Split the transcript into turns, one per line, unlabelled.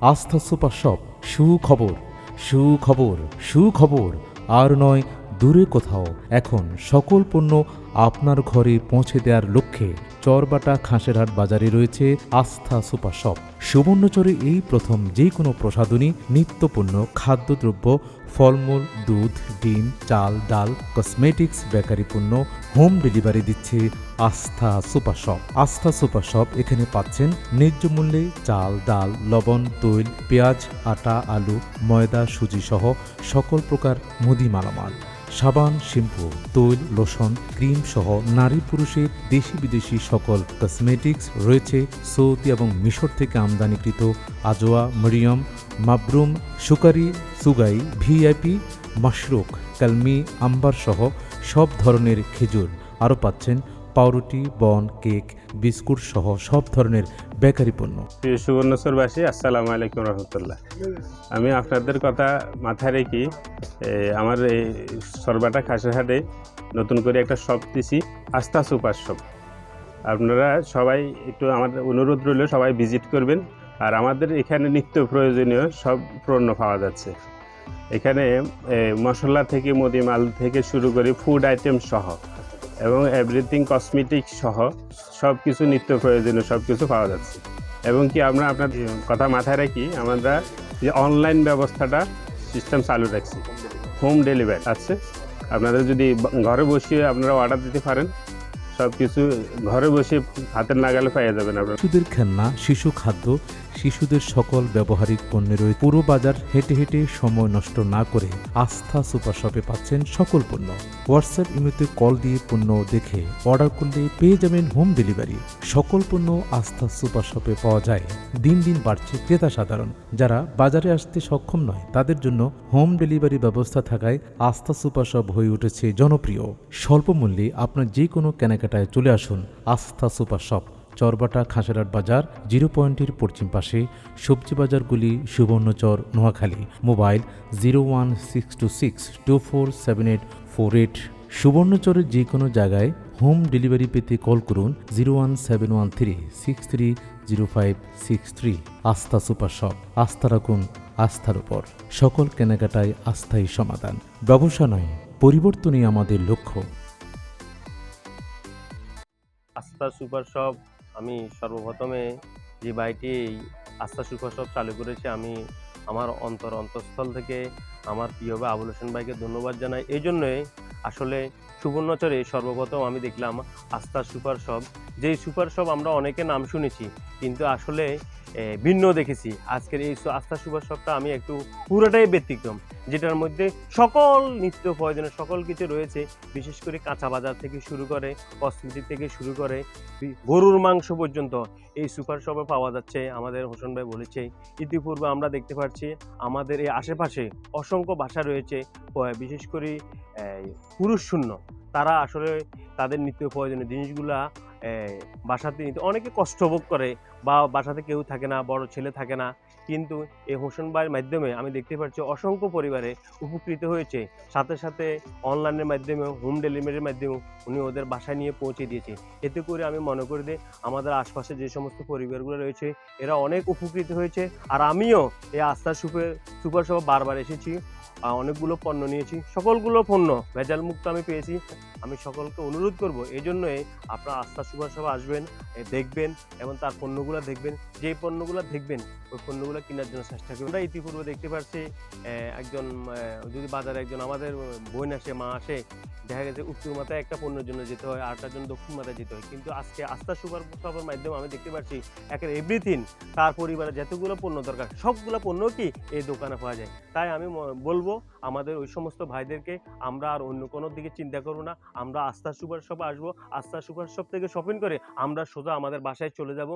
আস্থা super shop, সুখবর সুখবর সুখবর। আর নয়, দূরে কোথাও। এখন সকল পণ্য আপনার ঘরে পৌঁছে দেওয়ার লক্ষ্যে। চরবাটা খাসেরহাট বাজারে রয়েছে আস্থা সুপার শপ। সুবর্ণচরে এই প্রথম যে কোনো প্রসাধনী, নিত্যপণ্য, খাদ্যদ্রব্য, ফলমূল, দুধ, ডিম, চাল, ডাল, কসমেটিক্স, বেকারি পণ্য, হোম ডেলিভারি দিচ্ছে Astha super shop. Astha super shop এখানে পাচ্ছেন ন্যায্য মূল্যে চাল, ডাল, লবণ, তৈল, পেঁয়াজ, আটা, আলু, ময়দা, সুজি সহ সকল প্রকার মুদি মালামাল সাবান, শ্যাম্পু, তৈল, লোশন, ক্রিম সহ নারী পুরুষের দেশি বিদেশি সকল কসমেটিক্স রয়েছে সৌদি এবং মিশর থেকে আমদানিকৃত আজোয়া, মরিয়ম, মাবরুম, সুকারি, সুগাই, ভিআইপি, মাশরুক, কালমি, আম্বার সহ সব ধরনের খেজুর। আরও পাচ্ছেন পাউরুটি, বন, কেক, বিস্কুট সহ সব ধরনের বেকারি পণ্য।
প্রিয় সুবর্ণচরবাসী আসসালামু আলাইকুম রহমতুল্লাহ। আমি আপনাদের কথা মাথায় রেখে আমার এই সরবাটা খাসেরহাটে নতুন করে একটা শপ দিছি, আস্থা সুপার শপ। আপনারা সবাই একটু আমার অনুরোধ রইল, সবাই ভিজিট করবেন। আর আমাদের এখানে নিত্য প্রয়োজনীয় সব পণ্য পাওয়া যাচ্ছে। এখানে মশলা থেকে মুদি মাল থেকে শুরু করে ফুড আইটেম সহ। এবং এভরিথিং কসমেটিক সহ সব কিছু নিত্য প্রয়োজনীয় সব কিছু পাওয়া যাচ্ছে। এবং কি আমরা আপনার কথা মাথায় রাখি, আমরা যে অনলাইন ব্যবস্থাটা সিস্টেম চালু রাখছি। হোম ডেলিভারি আছে। আপনারা যদি ঘরে বসিয়ে আপনারা অর্ডার দিতে পারেন সব কিছু ঘরে বসে হাতের নাগালে পেয়ে যাবেন আপনারা।
শিশুদের খেলনা, শিশু খাদ্য শিশুদের সকল ব্যবহারিক পণ্যের পুরো বাজার হেঁটে হেঁটে সময় নষ্ট না করে আস্থা সুপার শপে পাচ্ছেন সকল পণ্য। হোয়াটসঅ্যাপ ইমেতে কল দিয়ে পণ্য দেখে অর্ডার করলে পেয়ে যাবেন হোম ডেলিভারি। সকল পণ্য আস্থা সুপার শপে পাওয়া যায়। দিন দিন বাড়ছে ক্রেতা সাধারণ। যারা বাজারে আসতে সক্ষম নয়, তাদের জন্য হোম ডেলিভারি ব্যবস্থা থাকায় আস্থা সুপার শপ হয়ে উঠেছে জনপ্রিয়। স্বল্প মূল্যে আপনার যে কোনো কেনাকাটায় চলে আসুন আস্থা সুপার শপ। চরবাটা খাসেরাট বাজার জিরো পয়েন্টের পশ্চিম পাশে সবজি বাজারগুলি Subarnachar, Noakhali. Mobile zero one six two six two four seven eight four eight. সুবর্ণচরের যে কোনো জায়গায় হোম ডেলিভারি পেতে কল করুন zero one seven one three six three zero five six three. Astha super shop, আস্থা রাখুন আস্থার উপর। সকল কেনাকাটায় আস্থাই সমাধান। ব্যবসা নয়, পরিবর্তনই আমাদের লক্ষ্য।
আস্থা সুপার শপ আমি সর্বপ্রথমে যে বাইকটি এই আস্থা সুখসব চালু করেছে, আমি আমার অন্তর অন্তঃস্থল থেকে আমার প্রিয় ভাই আবুল হোসেন ভাইকে ধন্যবাদ জানাই। এই জন্যে আসলে সুবর্ণচরে সর্বপ্রথম আমি দেখলাম আস্থা সুপার শপ যেই সুপার শপ আমরা অনেকে নাম শুনেছি, কিন্তু আসলে ভিন্ন দেখেছি। আজকের এই আস্থা সুপার শপটা আমি একটু পুরোটাই ব্যতিক্রম, যেটার মধ্যে সকল নিত্য প্রয়োজনীয় সকল কিছু রয়েছে, বিশেষ করে কাঁচা বাজার থেকে শুরু করে কসমেটিক থেকে শুরু করে গরুর মাংস পর্যন্ত এই সুপার শপে পাওয়া যাচ্ছে। আমাদের হোসেন ভাই বলেছে, ইতিপূর্বে আমরা দেখতে পাচ্ছি, আমাদের এই আশেপাশে অসংখ্য ভাষা রয়েছে বিশেষ করে পুরুষ শূন্য। তারা আসলে তাদের নিত্য প্রয়োজনীয় জিনিসগুলা বাসাতে নিতে। অনেকে কষ্টভোগ করে, বা বাসাতে কেউ থাকে না, বড় ছেলে থাকে না। কিন্তু এই হোসেন ভাইয়ের মাধ্যমে আমি দেখতে পাচ্ছি অসংখ্য পরিবারে উপকৃত হয়েছে। সাথে সাথে অনলাইনের মাধ্যমে, হোম ডেলিভারির মাধ্যমে উনি ওদের বাসায় নিয়ে পৌঁছে দিয়েছে। এতে করে আমি মনে করি যে আমাদের আশপাশে যে সমস্ত পরিবারগুলো রয়েছে, এরা অনেক উপকৃত হয়েছে। আর আমিও এই আস্থা সুপের সুপার সহ বারবার এসেছি অনেকগুলো পণ্য নিয়েছি। সকলগুলো পণ্য ভেজাল মুক্ত আমি পেয়েছি। আমি সকলকে অনুরোধ করব এই জন্যই আপনারা আস্থা সুপার সভা আসবেন দেখবেন এবং তার পণ্যগুলো দেখবেন। যে পণ্যগুলো দেখবেন, ওই পণ্যগুলো কেনার জন্য চেষ্টা করবেন আমরা ইতিপূর্বে দেখতে পাচ্ছি একজন যদি বাজারে একজন আমাদের বোন আসে, মা আসে, দেখা গেছে উত্তর মাথায় একটা পণ্যের জন্য যেতে হয় আরটার জন্য দক্ষিণ মাথায় যেতে হয়। কিন্তু আজকে আস্থা সুপার শপের মাধ্যমে আমি দেখতে পাচ্ছি একের এভরিথিং তার পরিবারে যতগুলো পণ্য দরকার, সবগুলো পণ্য কি এই দোকানে পাওয়া যায়। তাই আমি বলব, আমাদের ওই সমস্ত ভাইদেরকে আমরা আর অন্য কোনো দিকে চিন্তা করব না। আমরা আস্থা সুপার শপে আসব আস্থা সুপার শপ থেকে শপিং করে আমরা সোজা আমাদের বাসায় চলে যাব।